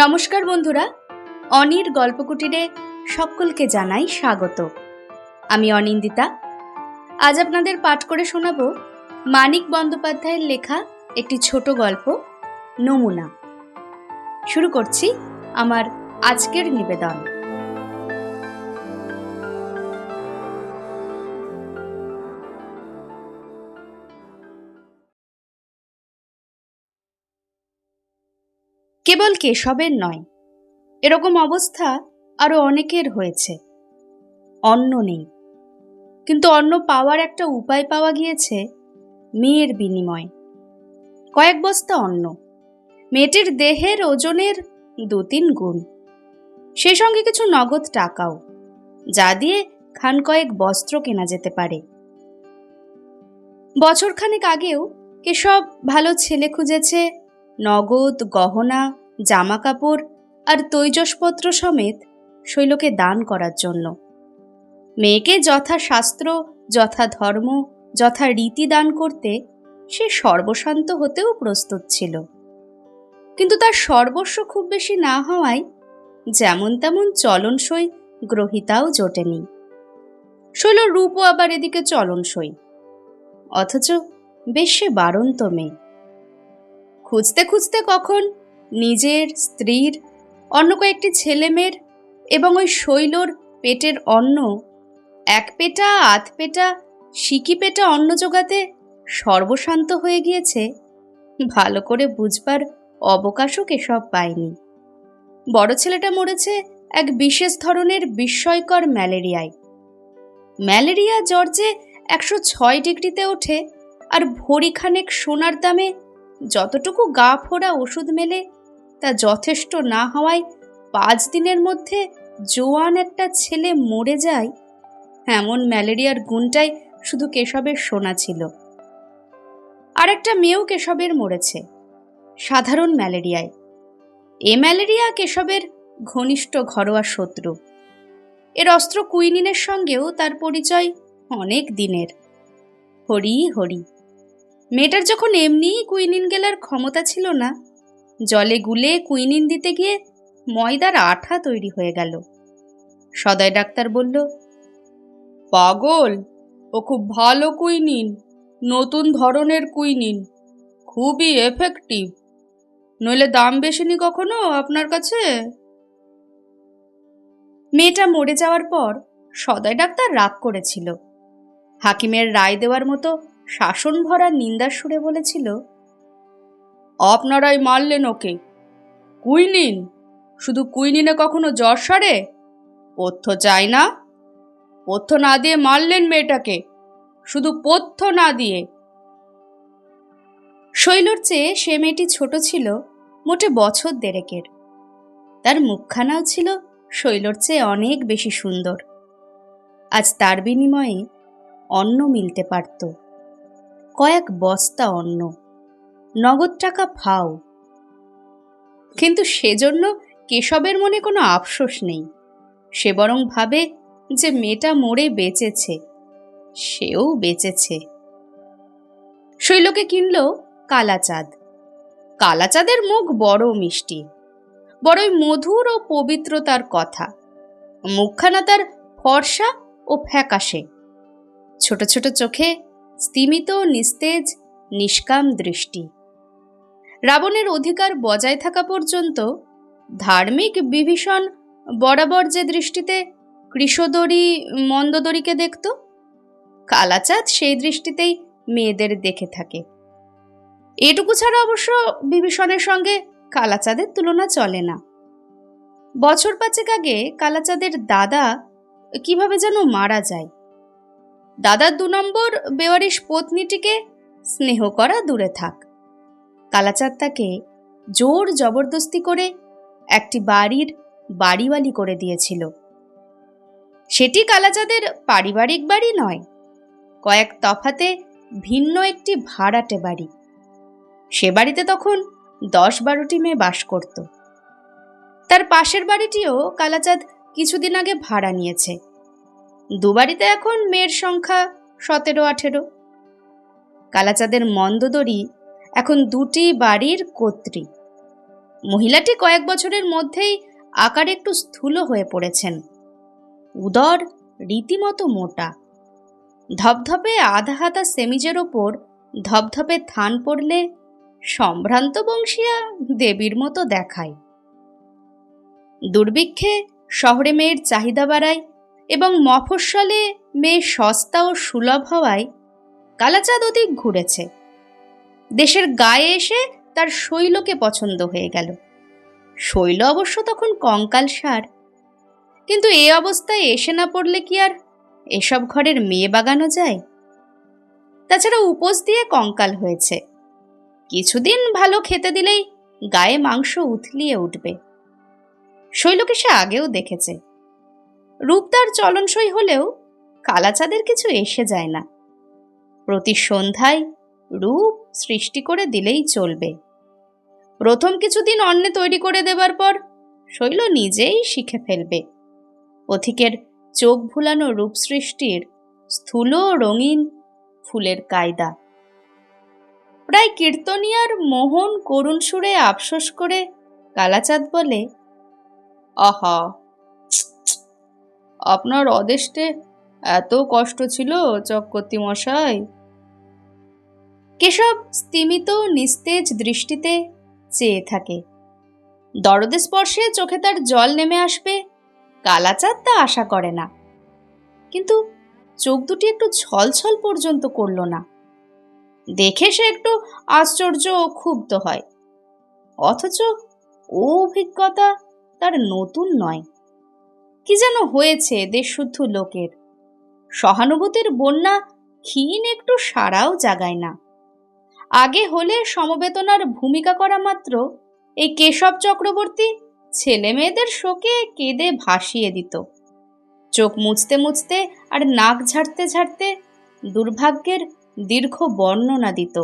নমস্কার বন্ধুরা, অনির গল্পকুটিরে সকলকে জানাই স্বাগত। আমি অনিন্দিতা। আজ আপনাদের পাঠ করে শোনাব মানিক বন্দ্যোপাধ্যায়ের লেখা একটি ছোট গল্প, নমুনা। শুরু করছি আমার আজকের নিবেদন। কেবল কেশবের নয়। এরকম অবস্থা আরও অনেকের হয়েছে। অন্ন নেই। কিন্তু অন্ন পাওয়ার একটা উপায় পাওয়া গিয়েছে মেয়ের বিনিময়ে। কয়েক বস্তা অন্ন। মেয়েটির দেহের ওজনের দু তিন গুণ। সেই সঙ্গে কিছু নগদ টাকাও, যা দিয়ে খান কয়েক বস্ত্র কেনা যেতে পারে। বছরখানেক আগেও কেশব ভালো ছেলে খুঁজেছে নগদ, গহনা জামা কাপড় আর তৈজসপত্র সমেত শৈলকে দান করার জন্য। মেয়েকে যথা শাস্ত্র, যথা ধর্ম, যথা রীতি দান করতে সে সর্বশান্ত হতেও প্রস্তুত ছিল। কিন্তু তার সর্বস্ব খুব বেশি না হওয়ায় যেমন তেমন চলনসই গ্রহিতাও জোটেনি। শৈল রূপও আবার এদিকে চলনসই। অথচ বেশ সে বারন্ত মেয়ে। খুঁজতে খুঁজতে কখন নিজের স্ত্রীর অন্য কয়েকটি ছেলে মেয়ের এবং ওই শৈলর পেটের অন্ন, এক পেটা, আধ পেটা, সিকি পেটা অন্ন জোগাতে সর্বশান্ত হয়ে গিয়েছে। ভালো করে বুঝবার অবকাশও কেসব পায়নি। বড় ছেলেটা মরেছে এক বিশেষ ধরনের বিস্ময়কর ম্যালেরিয়ায়। ম্যালেরিয়া জ্বর যে একশো ছয় ডিগ্রিতে ওঠে আর ভরিখানেক সোনার দামে যতটুকু গা ফোড়া ওষুধ মেলে, তা যথেষ্ট না হওয়ায় পাঁচ দিনের মধ্যে জোয়ান একটা ছেলে মরে যায়। এমন ম্যালেরিয়ার গুণটাই শুধু কেশবের শোনা ছিল। আর একটা মেয়েও কেশবের মরেছে, সাধারণ ম্যালেরিয়ায়। এ ম্যালেরিয়া কেশবের ঘনিষ্ঠ ঘরোয়া শত্রু। এর অস্ত্র কুইনিনের সঙ্গেও তার পরিচয় অনেক দিনের। হরি হরি। মেয়েটার যখন এমনিই কুইনিন গেলার ক্ষমতা ছিল না, জলে গুলে কুইনিন দিতে গিয়ে ময়দার আঠা তৈরি হয়ে গেল। সদয় ডাক্তার বলল, পাগল, ও খুব ভালো কুইনিন, নতুন ধরনের কুইনিন, খুবই এফেক্টিভ নইলে দাম বেশি নি কখনো আপনার কাছে? মেয়েটা মরে যাওয়ার পর সদয় ডাক্তার রাগ করেছিল। হাকিমের রায় দেওয়ার মতো শাসন ভরা নিন্দার সুরে বলেছিল, আপনারাই মারলেন ওকে। কুইনিন? শুধু কুইনিনে কখনো জ্বর সারে? পথ্য চাই না। পথ্য না দিয়ে মারলেন মেয়েটাকে। শুধু পথ্য না দিয়ে। শৈলর চেয়ে সে মেয়েটি ছোট ছিল, মোটে বছর দেড়েকের। তার মুখখানাও ছিল শৈলর চেয়ে অনেক বেশি সুন্দর। আজ তার বিনিময়ে অন্ন মিলতে পারত। কয়েক বস্তা অন্ন, নগদ টাকা ফাও কিন্তু সেজন্য কেশবের মনে কোনো আফসোস নেই। সে বরং ভাবে যে মেয়েটা মরে বেঁচেছে, সেও বেঁচেছে। শৈলকে কিনল কালাচাঁদ। কালাচাঁদের মুখ বড় মিষ্টি, বড়ই মধুর ও পবিত্রতার কথা। মুখখানা তার ফর্সা ও ফ্যাকাশে। ছোট ছোট চোখে স্তিমিত, নিস্তেজ, নিষ্কাম দৃষ্টি। রাবণের অধিকার বজায় থাকা পর্যন্ত ধার্মিক বিভীষণ বরাবর যে দৃষ্টিতে কৃষদরি মন্দদরিকে দেখত, কালাচাঁদ সেই দৃষ্টিতেই মেয়েদের দেখে থাকে। এটুকু ছাড়া অবশ্য বিভীষণের সঙ্গে কালাচাঁদের তুলনা চলে না। বছর পাঁচেক আগে কালাচাঁদের দাদা কীভাবে যেন মারা যায়। দাদার দু নম্বর বেওয়ারিশ পত্নীটিকে স্নেহ করা দূরে থাক। কালাচাঁদ তাকে জোর জবরদস্তি করে একটি বাড়ির বাড়িওয়ালি করে দিয়েছিল। সেটি কালাচাঁদের পারিবারিক বাড়ি নয়, কয়েক তফাতে ভিন্ন একটি ভাড়াটে বাড়ি। সে বাড়িতে তখন দশ বারোটি মেয়ে বাস করত। তার পাশের বাড়িটিও কালাচাঁদ কিছুদিন আগে ভাড়া নিয়েছে। দুবাড়িতে এখন মেয়ের সংখ্যা সতেরো, আঠেরো। কালাচাঁদের মন্দদরি এখন দুটি বাড়ির কর্ত্রী। মহিলাটি কয়েক বছরের মধ্যেই আকারে একটু স্থূল হয়ে পড়েছেন। উদর রীতিমতো মোটা। ধপধপে আধা হাতা সেমিজের ওপর ধপধপে থান পড়লে সম্ভ্রান্ত বংশীয়া দেবীর মতো দেখায়। দুর্ভিক্ষে শহরে মেয়ের চাহিদা বাড়ায় এবং মফস্বলে মেয়ে সস্তা ও সুলভ হওয়ায় কালাচাঁদ অধিক ঘুরেছে। দেশের গায়ে এসে তার শৈলকে পছন্দ হয়ে গেল। শৈল অবশ্য তখন কঙ্কাল সার। কিন্তু এ অবস্থায় এসে না পড়লে কি আর এসব ঘরের মেয়ে বাগানো যায়? তাছাড়া উপোস দিয়ে কঙ্কাল হয়েছে। কিছুদিন ভালো খেতে দিলেই গায়ে মাংস উথলিয়ে উঠবে। শৈলকে সে আগেও দেখেছে। রূপ তার চলনসই হলেও কালাচাঁদের কিছু এসে যায় না। প্রতি সন্ধ্যায় রূপ সৃষ্টি করে দিলেই চলবে। প্রথম কিছুদিন অন্নে তৈরি করে দেবার পর শৈল নিজেই শিখে ফেলবে। পথিকের চোখ ভুলানো রূপ সৃষ্টির স্থূল রঙিন ফুলের কায়দা। প্রায় কীর্তনিয়ার মোহন করুণ সুরে আফসোস করে কালাচাঁদ বলে আহা আপনার অদেষ্টে এত কষ্ট ছিল, চক্রবর্তী মশাই? কেশব স্তিমিত নিস্তেজ দৃষ্টিতে চেয়ে থাকে। দরদে স্পর্শে চোখে তার জল নেমে আসবে, কালাচাঁদ তা আশা করে না। কিন্তু চোখ দুটি একটু ছলছল পর্যন্ত করল না। দেখে সে একটু আশ্চর্য ও ক্ষুব্ধ হয়। অথচ ও অভিজ্ঞতা তার নতুন নয়। কি যেন হয়েছে দেশশুদ্ধ লোকের? সহানুভূতির বন্যা ক্ষীণ একটু সারাও জাগায় না। আগে হলে সমবেতনার ভূমিকা করা মাত্র এই কেশব চক্রবর্তী ছেলে মেয়েদের শোকে কেঁদে ভাসিয়ে দিত। চোখ মুছতে মুছতে আর নাক ঝাড়তে ঝাড়তে দুর্ভাগ্যের দীর্ঘ বর্ণনা দিত।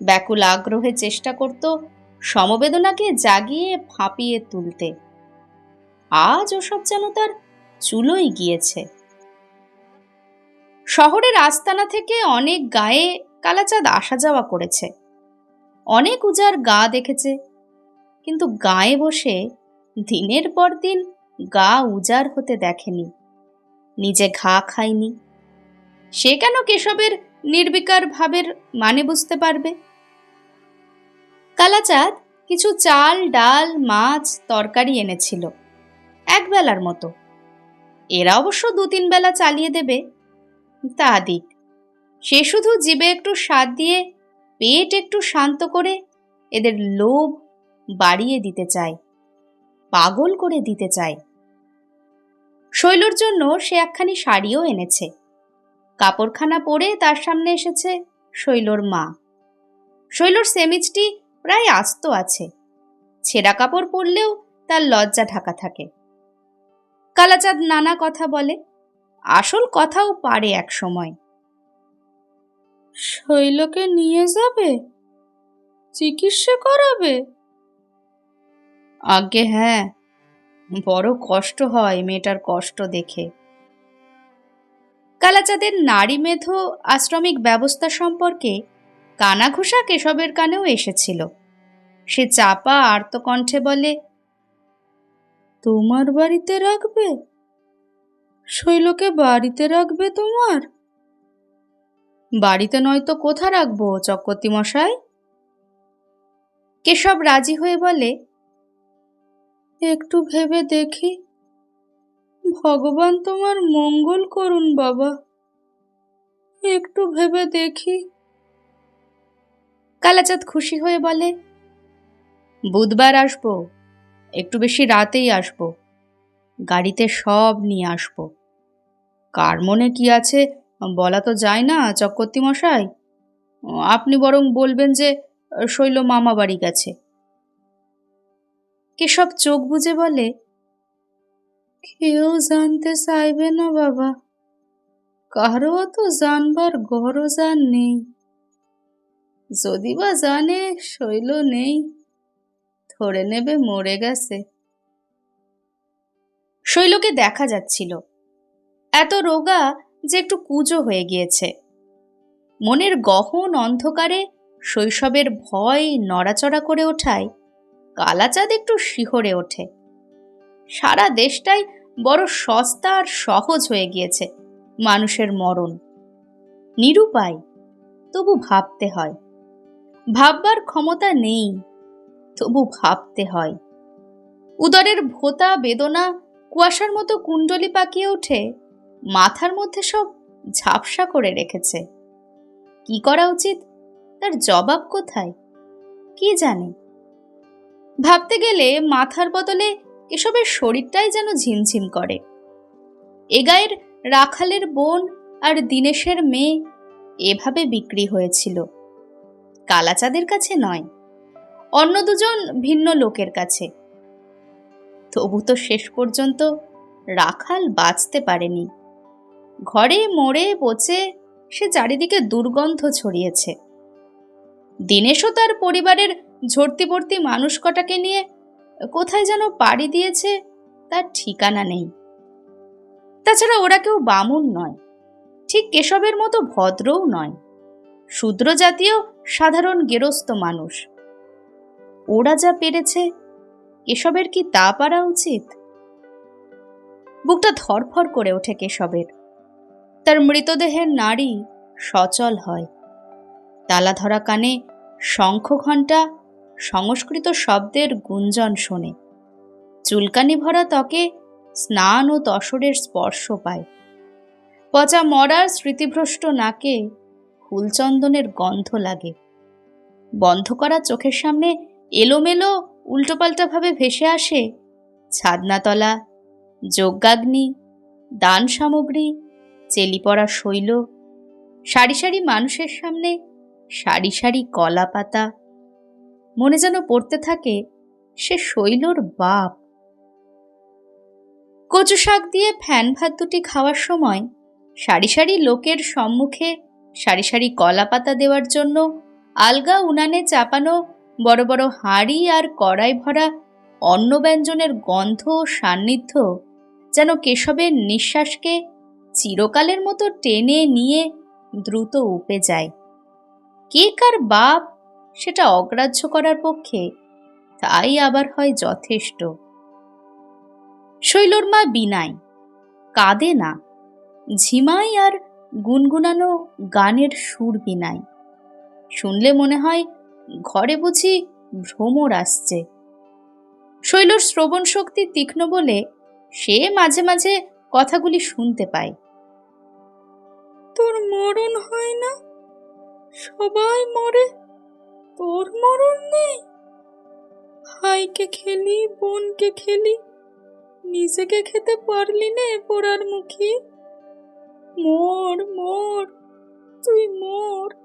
ব্যাকুল আগ্রহে চেষ্টা করত সমবেদনাকে জাগিয়ে ফাঁপিয়ে তুলতে। আজ ওসব যেন তার চুলোই গিয়েছে। শহরের আস্তানা থেকে অনেক গায়ে কালাচাঁদ আসা যাওয়া করেছে। অনেক উজার গা দেখেছে, কিন্তু গায়ে বসে দিনের পর দিন গা উজাড় হতে দেখেনি, নিজে ঘা খায়নি। সে কেন কেশবের নির্বিকার ভাবের মানে বুঝতে পারবে? কালাচাঁদ কিছু চাল, ডাল, মাছ, তরকারি এনেছিল। এক বেলার মতো। এরা অবশ্য দু তিন বেলা চালিয়ে দেবে। তা দিক, সে শুধু জীবে একটু স্বাদ দিয়ে পেট একটু শান্ত করে এদের লোভ বাড়িয়ে দিতে চায়, পাগল করে দিতে চায়। শৈলর জন্য সে একখানি শাড়িও এনেছে। কাপড়খানা পরে তার সামনে এসেছে শৈলর মা। শৈলর সেমিজটি প্রায় আস্ত আছে। ছেঁড়া কাপড় পরলেও তার লজ্জা ঢাকা থাকে। কালাচাঁদ নানা কথা বলে। আসল কথাও পারে এক সময়। শৈলকে নিয়ে যাবে? চিকিৎসা করাবে? আগে হ্যাঁ। বড় কষ্ট হয় মেয়েটার কষ্ট দেখে। কালাচাঁদের নারী মেধ আশ্রমিক ব্যবস্থা সম্পর্কে কানাঘুষা কেশবের কানেও এসেছিল। সে চাপা আর্তকণ্ঠে বলে তোমার বাড়িতে রাখবে? শৈলকে বাড়িতে রাখবে তোমার? বাড়িতে নয়তো কোথা রাখব চক্রবর্তী মশাই কেশব রাজি হয়ে বলে, একটু ভেবে দেখি। ভগবান তোমার মঙ্গল করুন বাবা। একটু ভেবে দেখি। কালাচাঁদ খুশি হয়ে বলে, বুধবার আসব। একটু বেশি রাতেই আসব। গাড়িতে সব নিয়ে আসব। কার মনে কি আছে? বলা তো যায় না, চক্রবর্তী মশাই। আপনি বরং বলবেন যে, শৈল মামা বাড়ি গেছে। কেশব চোখ বুজে বলে, কেউ জানতে চাইবে না বাবা। কারও তো জানবার গরজ আর নেই। যদি বা জানে, শৈল নেই। ধরে নেবে, মরে গেছে। শৈলকে দেখা যাচ্ছিল। এত রোগা যে একটু কুজো হয়ে গিয়েছে। মনের গহন অন্ধকারে শৈশবের ভয় নড়াচড়া করে ওঠায়, কালাচাঁদ একটু শিহরে ওঠে। সারা দেশটাই বড় সস্তা আর সহজ হয়ে গিয়েছে মানুষের মরণ। নিরুপায়, তবু ভাবতে হয়। ভাববার ক্ষমতা নেই। তবু ভাবতে হয়। উদরের ভোতা বেদনা কুয়াশার মতো কুণ্ডলি পাকিয়ে ওঠে মাথার মধ্যে সব ঝাপসা করে রেখেছে। কি করা উচিত? তার জবাব কোথায়? কি জানে? ভাবতে গেলে মাথার বদলে এসবের শরীরটাই যেন ঝিমঝিম করে। এ গায়ের রাখালের বোন আর দিনেশের মেয়ে এভাবে বিক্রি হয়েছিল। কালাচাঁদের কাছে নয়। অন্য দুজন ভিন্ন লোকের কাছে। তবু তো শেষ পর্যন্ত রাখাল বাঁচতে পারেনি। ঘরে মরে পচে সে চারিদিকে দুর্গন্ধ ছড়িয়েছে। দিনেশও তার পরিবারের ঝর্তিবর্তী মানুষ কটাকে নিয়ে কোথায় যেন পাড়ি দিয়েছে তার ঠিকানা নেই। তাছাড়া ওরা কেউ বামুন নয়, ঠিক কেশবের মতো ভদ্রও নয়। শূদ্র জাতীয় সাধারণ গেরস্ত মানুষ। ওরা যা পেরেছে কেশবের কি তা পারা উচিত? বুকটা ধরফর করে ওঠে কেশবের। তার মৃতদেহের নাড়ি সচল হয়। তালা ধরা কানে শঙ্খ ঘণ্টা সংস্কৃত শব্দের গুঞ্জন শোনে। চুলকানি ভরা ত্বকে স্নান ও তসরের স্পর্শ পায়। পচা মরার স্মৃতিভ্রষ্ট নাকে ফুলচন্দনের গন্ধ লাগে। বন্ধ করা চোখের সামনে এলোমেলো উল্টোপাল্টাভাবে ভেসে আসে। ছাদনাতলা, যজ্ঞাগ্নি, দান সামগ্রী চেলি চেলিপড়া শৈল, সারি সারি মানুষের সামনে সারি সারি কলা পাতা। মনে যেন পড়তে থাকে, সে শৈলর বাপ। কচু শাক দিয়ে ফ্যান ভাত দুটি খাওয়ার সময় সারি সারি লোকের সম্মুখে সারি সারি কলা পাতা দেওয়ার জন্য আলগা উনানে চাপানো বড় বড় হাঁড়ি আর কড়াই ভরা অন্ন ব্যঞ্জনের গন্ধ ও সান্নিধ্য যেন কেশবের নিঃশ্বাসকে চিরকালের মতো টেনে নিয়ে দ্রুত উপে যায়। কে কার বাপ সেটা অগ্রাহ্য করার পক্ষে তাই আবার হয় যথেষ্ট। শৈলর মা বিনাই কাঁদে না। ঝিমাই আর গুনগুনানো গানের সুর বিনাই শুনলে মনে হয় ঘরে বুঝি ভ্রমর আসছে। শৈলর শ্রবণ শক্তি তীক্ষ্ণ বলে সে মাঝে মাঝে কথাগুলি শুনতে পায়। তোর মরণ হয় না? সবাই মরে, তোর মরণ নেই? ভাইকে খেলি, বোনকে খেলি, নিজেকে খেতে পারলি নে পোড়ার মুখী। মর মর, তুই মর।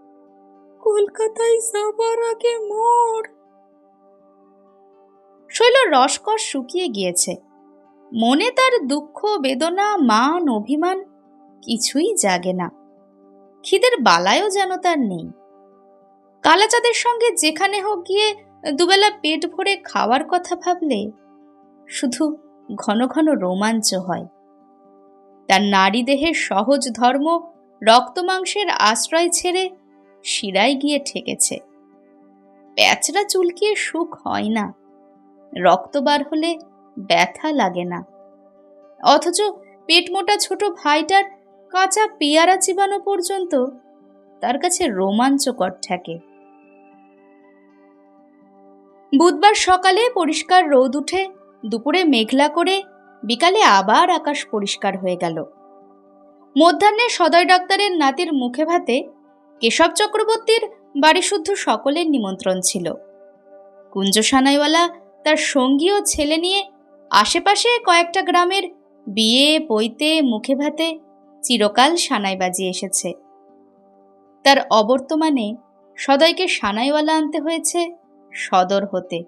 কলকাতায় যাবার আগে মর। শৈলর রসকস শুকিয়ে গিয়েছে। মনে তার দুঃখ, বেদনা, মান, অভিমান কিছুই জাগে না। খিদের বালায়ও যেন তার নেই। কালাচাঁদের সঙ্গে যেখানে হোক গিয়ে দুবেলা পেট ভরে খাওয়ার কথা ভাবলে শুধু ঘন ঘন রোমাঞ্চ হয়। তার নারী দেহের সহজ ধর্ম রক্তমাংসের আশ্রয় ছেড়ে শিরায় গিয়ে ঠেকেছে। প্যাচরা চুলকিয়ে সুখ হয় না। রক্ত বার হলে ব্যথা লাগে না। অথচ পেট মোটা ছোট ভাইটার কাঁচা পেয়ারা চিবানো পর্যন্ত তার কাছে রোমাঞ্চকর ঠেকে। বুধবার সকালে পরিষ্কার রোদ উঠে দুপুরে মেঘলা করে বিকালে আবার আকাশ পরিষ্কার হয়ে গেল। মধ্যাহ্নে সদয় ডাক্তারের নাতির মুখে ভাতে কেশব চক্রবর্তীর বাড়িশুদ্ধ সকলের নিমন্ত্রণ ছিল। কুঞ্জ সানাইওয়ালা তার সঙ্গী ও ছেলে নিয়ে আশেপাশে কয়েকটা গ্রামের বিয়ে, পৈতে, মুখে ভাতে চিরকাল সানাই বাজিয়ে এসেছে। তার অবর্তমানে সদয়কে সানাইওয়ালা আনতে হয়েছে সদর হতে।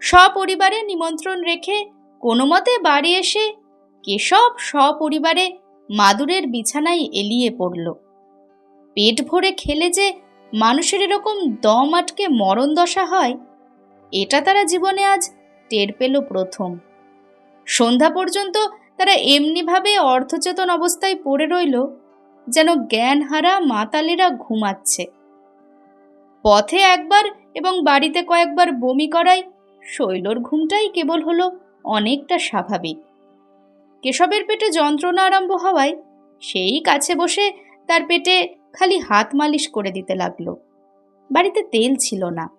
সপরিবারে নিমন্ত্রণ রেখে কোনো মতে বাড়ি এসে কেশব সপরিবারে মাদুরের বিছানায় এলিয়ে পড়ল। পেট ভরে খেলে যে মানুষের এরকম দম আটকে মরণ দশা হয়, এটা তারা জীবনে আজ টের পেল প্রথম। সন্ধ্যা পর্যন্ত তারা এমনিভাবে অর্থচেতন অবস্থায় পড়ে রইল, যেন জ্ঞানহারা মাতালেরা ঘুমাচ্ছে। পথে একবার এবং বাড়িতে কয়েকবার বমি করায় শৈলর ঘুমটাই কেবল হলো অনেকটা স্বাভাবিক। কেশবের পেটে যন্ত্রণা আরম্ভ হওয়ায় সেই কাছে বসে তার পেটে খালি হাত মালিশ করে দিতে লাগল। বাড়িতে তেল ছিল না।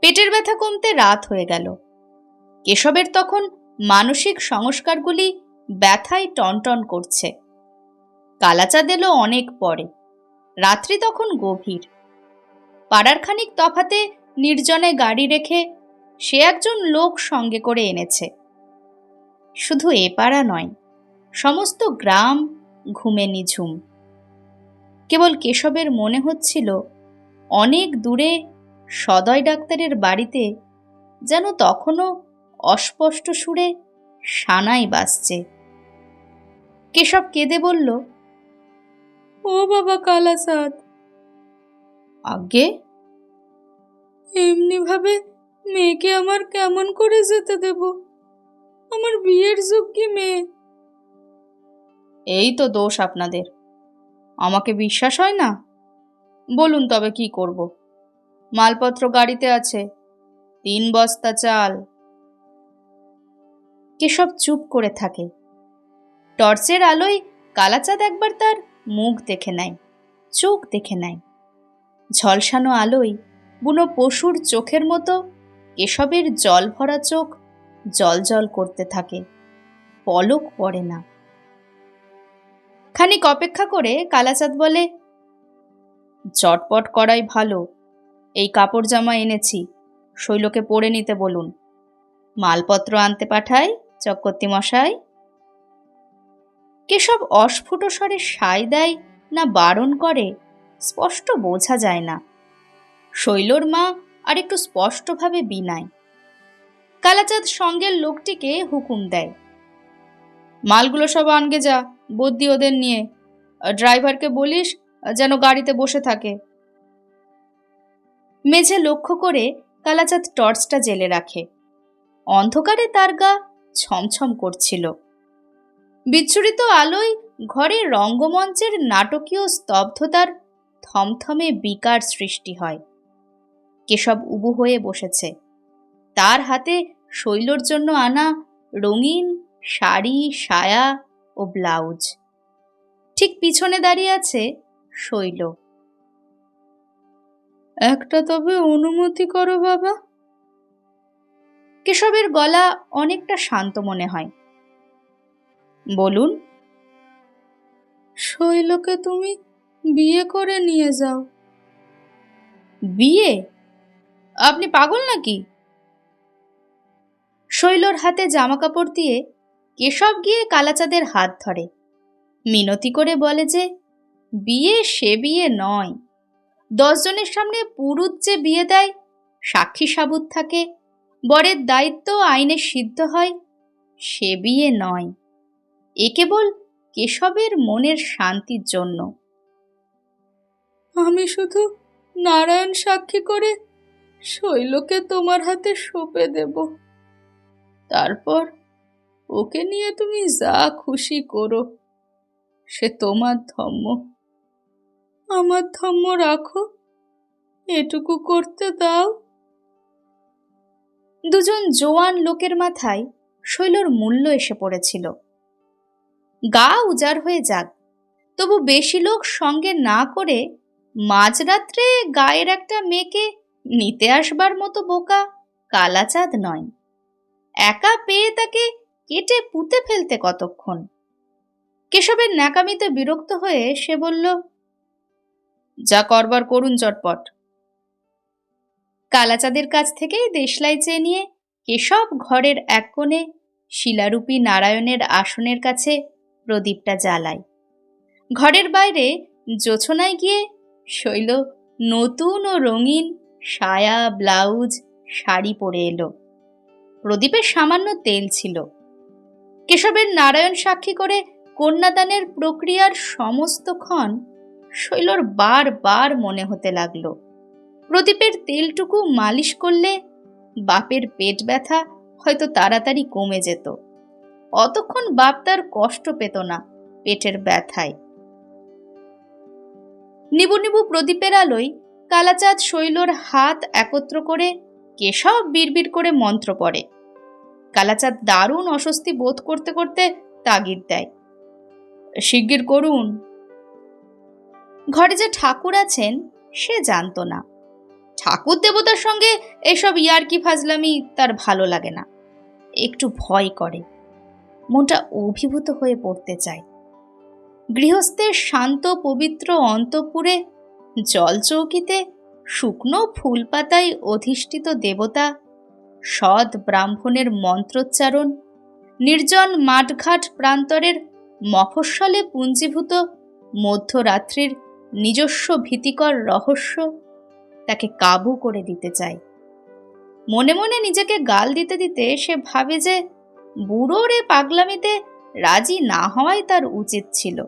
পেটের ব্যথা কমতে রাত হয়ে গেল। কেশবের তখন মানসিক সংস্কারগুলি ব্যথায় টনটন করছে। কালাচাঁদ এলো অনেক পরে। রাত্রি তখন গভীর। পাড়ার খানিক তফাতে নির্জনে গাড়ি রেখে সে একজন লোক সঙ্গে করে এনেছে। শুধু এ পাড়া নয়, সমস্ত গ্রাম ঘুমে নিঝুম। কেবল কেশবের মনে হচ্ছিল, অনেক দূরে সদয় ডাক্তারের বাড়িতে যেন তখনও অস্পষ্ট সুরে সানাই বাজছে। কেশব কেঁদে বলল, ও বাবা কালাসাদ, আজ্ঞে? এমনি ভাবে মেয়েকে আমার কেমন করে যেতে দেব? আমার বিয়ের যোগ্যী মেয়ে? এই তো দোষ আপনাদের। আমাকে বিশ্বাস হয় না? বলুন তবে কি করব। মালপত্র গাড়িতে আছে। তিন বস্তা চাল। কেশব চুপ করে থাকে। টর্চের আলোয় কালাচাঁদ একবার তার মুখ দেখে নেয়, চোখ দেখে নেয়। ঝলসানো আলোয় বুনো পশুর চোখের মতো কেশবের জল ভরা চোখ জল জল করতে থাকে। পলক পড়ে না। খানিক অপেক্ষা করে কালাচাঁদ বলে, চটপট করাই ভালো। এই কাপড় জামা এনেছি। শৈলকে পরে নিতে বলুন। মালপত্র আনতে পাঠাই, চক্রবর্তী মশাই? কেশব অস্ফুট স্বরে সায় দেয় না বারণ করে, স্পষ্ট বোঝা যায় না। শৈলর মা আর একটু স্পষ্টভাবে বিনায়। কালাচাঁদ সঙ্গের লোকটিকে হুকুম দেয়, মালগুলো সব আনগে যা। বদ্যি ওদের নিয়ে। ড্রাইভারকে বলিস যেন গাড়িতে বসে থাকে। মেঝে লক্ষ্য করে কালাচাঁদ টর্চটা জেলে রাখে। অন্ধকারে তার গা ছমছম করছিল। বিচ্ছুরিত আলোয় ঘরে রঙ্গমঞ্চের নাটকীয় স্তব্ধতার থমথমে বিকার সৃষ্টি হয়। কেশব উবু হয়ে বসেছে। তার হাতে শৈলর জন্য আনা রঙিন শাড়ি, সায়া ও ব্লাউজ। ঠিক পিছনে দাঁড়িয়ে আছে শৈল। একটা তবে অনুমতি করো বাবা। কেশবের গলা অনেকটা শান্ত মনে হয়। বলুন। শৈলকে তুমি বিয়ে করে নিয়ে যাও। বিয়ে? আপনি পাগল নাকি? শৈলর হাতে জামা কাপড় দিয়ে কেশব গিয়ে কালাচাঁদের হাত ধরে। মিনতি করে বলে যে বিয়ে সে বিয়ে নয়। দশজনের সামনে পুরুত যে বিয়ে দেয় সাক্ষী সাবুত থাকে। বরের দায়িত্ব আইনে সিদ্ধ হয় সে বিয়ে নয়। এ কেবল কেশবের মনের শান্তির জন্য। আমি শুধু নারায়ণ সাক্ষী করে শৈলকে তোমার হাতে সঁপে দেব। তারপর ওকে নিয়ে তুমি যা খুশি করো। সে তোমার ধর্ম। আমার ধর্ম রাখো। এটুকু করতে দাও। দুজন জোয়ান লোকের মাথায় শৈলর মূল্য এসে পড়েছিল। গা উজাড় হয়ে যাক, তবু বেশি লোক সঙ্গে না করে মাঝরাত্রে গায়ের একটা মেয়েকে নিতে আসবার মতো বোকা কালাচাঁদ নয়। একা পেয়ে তাকে কেটে পুঁতে ফেলতে কতক্ষণ? কেশবের ন্যাকামিতে বিরক্ত হয়ে সে বলল, যা করবার করুন চটপট। কালাচাঁদের কাছ থেকেই দেশলাই চেয়ে নিয়ে কেশব ঘরের এক কোণে শিলারূপী নারায়ণের আসনের কাছে প্রদীপটা জ্বালায়। ঘরের বাইরে জোছনায় গিয়ে শৈল নতুন ও রঙিন সায়া, ব্লাউজ, শাড়ি পরে এলো। প্রদীপের সামান্য তেল ছিল। কেশবের নারায়ণ সাক্ষী করে কন্যাদানের প্রক্রিয়ার সমস্ত ক্ষণ শৈলর বার বার মনে হতে লাগল। প্রদীপের তেলটুকু মালিশ করলে বাপের পেট ব্যথা হয়তো তাড়াতাড়ি কমে যেত। অতক্ষণ বাপ তার কষ্ট পেত না পেটের ব্যথায়। নিবু নিবু প্রদীপের আলোয় কালাচাঁদ শৈলর হাত একত্র করে কেশব বিড়বিড় করে মন্ত্র পড়ে। কালাচাঁদ দারুণ অস্বস্তি বোধ করতে করতে তাগিদ দেয়। শিগগির করুন। ঘরে যে ঠাকুর আছেন, সে জানতো না। ঠাকুর দেবতার সঙ্গে এসব ইয়ার্কি ফাজলামি তার ভালো লাগে না। একটু ভয় করে। মনটা অভিভূত হয়ে পড়তে চায়। গৃহস্থের শান্ত, পবিত্র অন্তপুরে জলচৌকিতে শুকনো ফুলপাতায় অধিষ্ঠিত দেবতা সৎ ব্রাহ্মণের মন্ত্রোচ্চারণ, নির্জন মাঠঘাট প্রান্তরের মফস্বলে পুঞ্জীভূত মধ্যরাত্রির নিজস্ব ভীতিকর রহস্য তাকে কাবু করে দিতে চায়। মনে মনে নিজেকে গাল দিতে দিতে সে ভাবে যে বুড়োর এ পাগলামিতে রাজি না হওয়াই তার উচিত ছিল।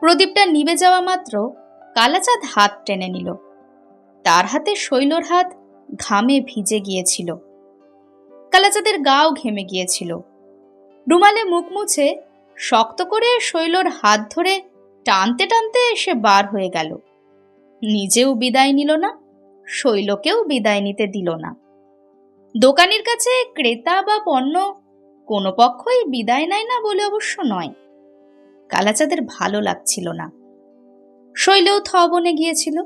প্রদীপটা নিভে যাওয়া মাত্র কালাচাঁদ হাত টেনে নিল। তার হাতে শৈলর হাত ঘামে ভিজে গিয়েছিল। কালাচাঁদের গাও ঘেমে গিয়েছিল। রুমালে মুখ মুছে শক্ত করে শৈলর হাত ধরে টানতে টানতে এসে বার হয়ে গেল। নিজেও বিদায় নিল না, শৈলকেও বিদায় নিতে দিল না। দোকানির কাছে ক্রেতা বা পণ্য কোনো পক্ষই বিদায় নেয় না বলে অবশ্য নয়। কালাচাঁদের ভালো লাগছিল না। শৈলেও থ বনে গিয়েছিল।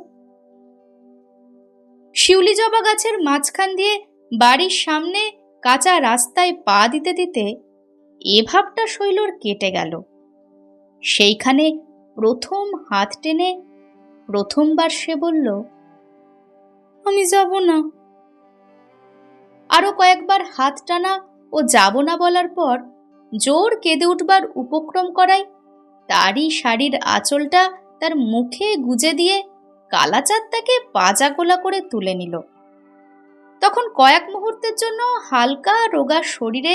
শিউলি জবা গাছের মাঝখান দিয়ে বাড়ির সামনে কাঁচা রাস্তায় পা দিতে দিতে এ ভাবটা শৈলর কেটে গেল। সেইখানে প্রথম হাত টেনে প্রথমবার সে বলল, আমি যাব না। আরও কয়েকবার হাত টানা ও যাব না বলার পর জোর কেঁদে উঠবার উপক্রম করায় তারই শাড়ির আঁচলটা তার মুখে গুজে দিয়ে কালাচাঁদ তাকে পাজা গোলা করে তুলে নিল। তখন কয়েক মুহূর্তের জন্য হালকা রোগা শরীরে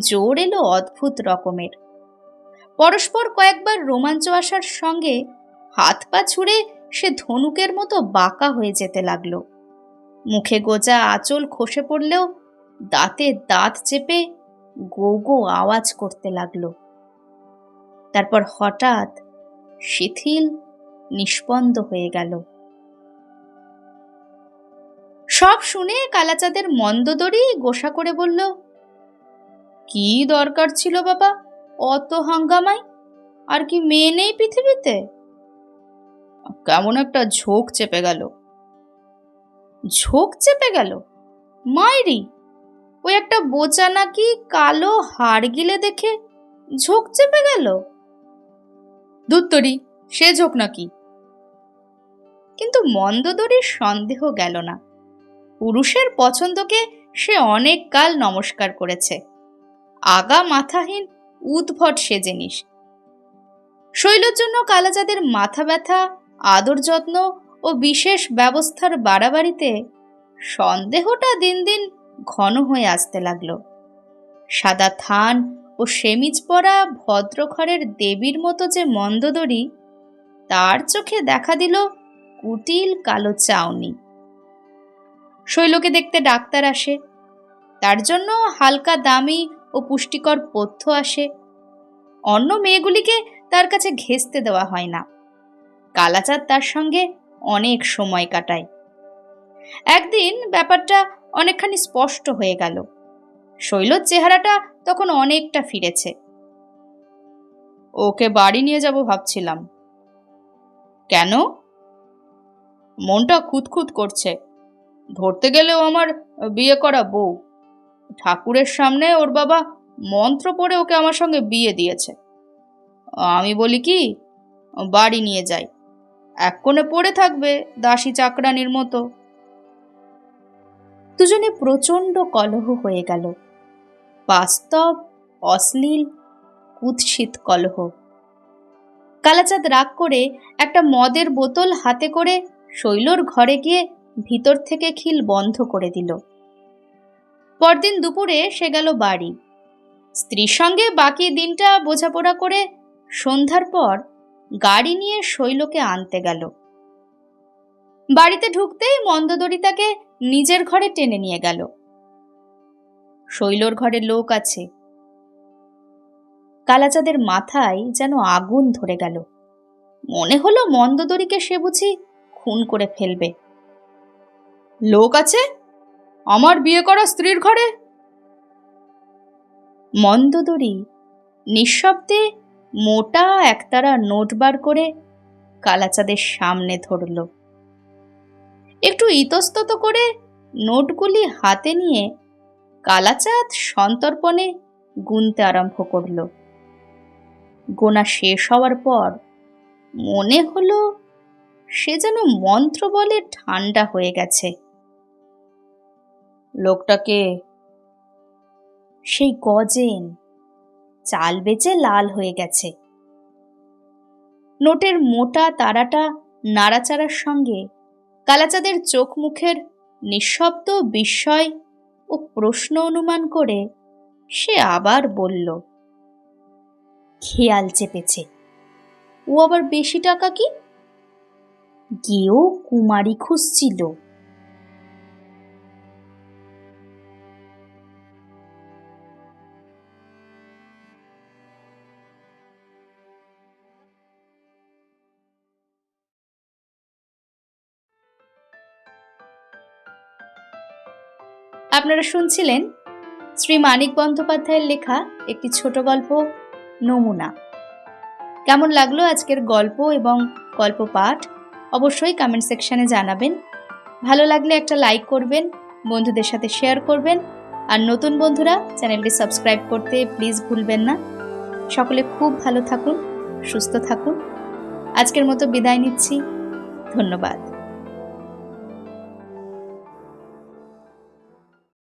জোর এলো অদ্ভুত রকমের। পরস্পর কয়েকবার রোমাঞ্চ আসার সঙ্গে হাত পা ছুঁড়ে সে ধনুকের মতো বাঁকা হয়ে যেতে লাগল। মুখে গোজা আঁচল খসে পড়লেও দাঁতে দাঁত চেপে গো গো আওয়াজ করতে লাগল। তারপর হঠাৎ শিথিল নিষ্পন্দ হয়ে গেল। সব শুনে কালাচাঁদের মন্দদরি গোসা করে বলল, কি দরকার ছিল বাবা? অত হাঙ্গামাই আর কি মেয়ে নেই পৃথিবীতে? কেমন একটা ঝোঁক চেপে গেল। ঝোঁক চেপে গেল? মাইরি, ওই একটা বোচা নাকি কালো হাড় গিলে দেখে ঝোঁক চেপে গেল? দুত্তরি সে ঝোঁক নাকি? কিন্তু মন্দদরির সন্দেহ গেল না। পুরুষের পছন্দকে সে অনেক কাল নমস্কার করেছে। আগা মাথাহীন, উদ্ভট সে জিনিস। শৈলর জন্য কালাজাদের মাথা ব্যথা, আদর যত্ন ও বিশেষ ব্যবস্থার বাড়াবাড়িতে সন্দেহটা দিন দিন ঘন হয়ে আসতে লাগল। সাদা থান ও সেমিজ পরা ভদ্রঘরের দেবীর মতো যে মন্দদরি তার চোখে দেখা দিল কুটিল কালো চাউনি। শৈলকে দেখতে ডাক্তার আসে। তার জন্য হালকা দামি ও পুষ্টিকর পথ্য আসে। অন্য মেয়েগুলিকে তার কাছে ঘেঁচতে দেওয়া হয় না। কালাচাঁদ তার সঙ্গে অনেক সময় কাটায়। একদিন ব্যাপারটা অনেকখানি স্পষ্ট হয়ে গেল। শৈলর চেহারাটা তখন অনেকটা ফিরেছে। ওকে বাড়ি নিয়ে যাব ভাবছিলাম। কেন? মনটা খুঁতখুত করছে। ধরতে গেলেও আমার বিয়ে করা বউ। ঠাকুরের সামনে ওর বাবা মন্ত্র পড়ে ওকে আমার সঙ্গে বিয়ে দিয়েছে। আমি বলি কি, বাড়ি নিয়ে যাই। এক কোণে পড়ে থাকবে দাসী চাকরানির মতো। দুজনে প্রচণ্ড কলহ হয়ে গেল। বাস্তব, অশ্লীল, কুৎসিত কলহ। কালাচাঁদ রাগ করে একটা মদের বোতল হাতে করে শৈলর ঘরে গিয়ে ভিতর থেকে খিল বন্ধ করে দিল। পরদিন দুপুরে সে গেল বাড়ি। স্ত্রীর সঙ্গে বাকি দিনটা বোঝাপড়া করে সন্ধ্যার পর গাড়ি নিয়ে শৈলকে আনতে গেল। বাড়িতে ঢুকতেই মন্দদরি তাকে নিজের ঘরে টেনে নিয়ে গেল। শৈলর ঘরে লোক আছে। কালাচাঁদের মাথায় যেন আগুন ধরে গেল। মনে হলো মন্দদরিকে সে বুঝি খুন করে ফেলবে। লোক আছে? আমার বিয়ে করা স্ত্রীর ঘরে? মন্দদরি নিঃশব্দে মোটা একতারা নোট বার করে কালাচাঁদের সামনে ধরল। একটু ইতস্তত করে নোটগুলি হাতে নিয়ে কালাচাঁদ সন্তর্পণে গুনতে আরম্ভ করল। গোনা শেষ হওয়ার পর মনে হলো সে যেন মন্ত্র বলে ঠান্ডা হয়ে গেছে। লোকটাকে সেই গজেন চাল বেচে লাল হয়ে গেছে। নোটের মোটা তারাটা নাড়াচাড়ার সঙ্গে কালাচাঁদের চোখ মুখের নিঃশব্দ বিস্ময় ও প্রশ্ন অনুমান করে সে আবার বলল, খেয়াল চেপেছে। ও আবার বেশি টাকা কি? গিয়েও কুমারী খুঁজছিল। আপনারা শুনছিলেন শ্রী মানিক বন্দ্যোপাধ্যায়ের লেখা একটি ছোট গল্প, নমুনা। কেমন লাগল আজকের গল্প এবং গল্প পাঠ? অবশ্যই কমেন্ট সেকশানে জানাবেন। ভালো লাগলে একটা লাইক করবেন, বন্ধুদের সাথে শেয়ার করবেন, আর নতুন বন্ধুরা চ্যানেলটি সাবস্ক্রাইব করতে প্লিজ ভুলবেন না। সকলে খুব ভালো থাকুন, সুস্থ থাকুন। আজকের মতো বিদায় নিচ্ছি। ধন্যবাদ।